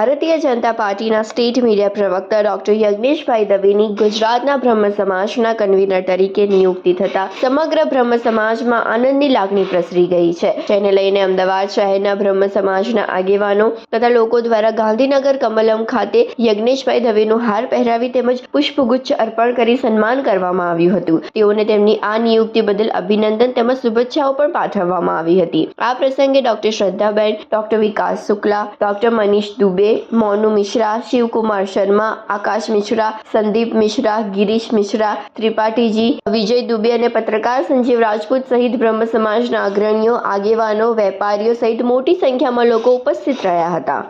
ભારતીય જનતા પાર્ટીના state media પ્રવક્તા ડોક્ટર યજ્ઞેશભાઈ દવેની ગુજરાતના બ્રહ્મ સમાજના કન્વીનર તરીકે નિયુક્તિ થતા સમગ્ર બ્રહ્મ સમાજમાં આનંદની લાગણી પ્રસરી ગઈ છે. જેને લઈને અમદાવાદ શહેરના બ્રહ્મ સમાજના આગેવાનો તથા લોકો દ્વારા ગાંધીનગર કમલમ ખાતે યજ્ઞેશભાઈ દવેનું હાર પહેરાવી તેમજ પુષ્પગુચ્છ અર્પણ કરી સન્માન કરવામાં આવ્યું હતું. તેઓને તેમની આ નિયુક્તિ બદલ અભિનંદન તેમજ શુભેચ્છાઓ પણ પાઠવવામાં આવી હતી. આ પ્રસંગે doctor Shraddhaben, doctor Vikas Shukla, doctor Manish Dube Monu Mishra, Shivkumar Sharma, Akash Mishra, Sandeep Mishra, Girish Mishra, Tripathiji, Vijay Dube અને પત્રકાર સંજીવ રાજપૂત સહિત બ્રહ્મ સમાજના અગ્રણીઓ, આગેવાનો, વેપારીઓ સહિત મોટી સંખ્યામાં લોકો ઉપસ્થિત રહ્યા હતા.